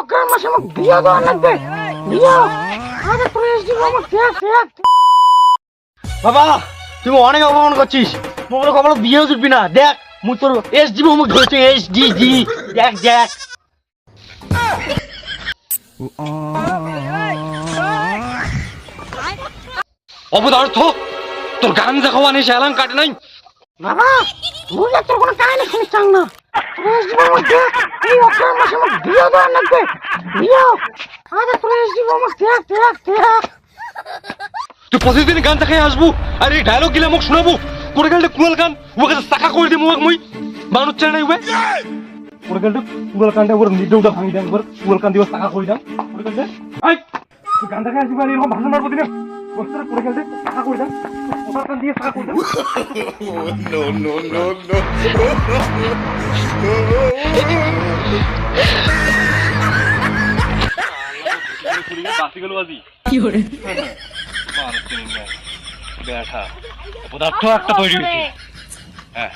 অগ্রাণ মাসে আমাকে বিয়ে দেওয়ার লাগবে। বিয়ে? আরে তোর এসডি আমাকে দেখ দেখ বাবা তুই অনেক অপমান করছিস। মোবাইল কখনো বিয়েও জুটবি না। দেখ মুই তোর এস জি মুখ ধরেছে এস ডি জি দেখ দেখ। অবদার্থ তোর গান দেখাওয়া নেই শ্যালাং কাটে নাই। বাবা তুই তোর কোনো কাহিনী শুনিস না তুই প্রতিদিন গান দেখাই আসব আর এই ডায়লগ গিলে মোক শোনাবো। করে গেলে কুড়াল গান ওকে চাকা করে দিই মুখ মুই। মানুষ চাই নাই উবে করে গেলে কুড়াল গানটা ওর নিডৌটা ভাঙি দেন, ওর কুড়াল গান দিয়ে চাকা করে দেন করে গেলে গান দেখাই আসবি আর এরকম ভাষণ মারবো দিনে। বসতে করে গেলে চাকা করে কুড়াল গান দিয়ে চাকা করে দেন বাসি গেল আজি ব্যাঠা পদার্থ একটা তৈরি হয়েছে। হ্যাঁ।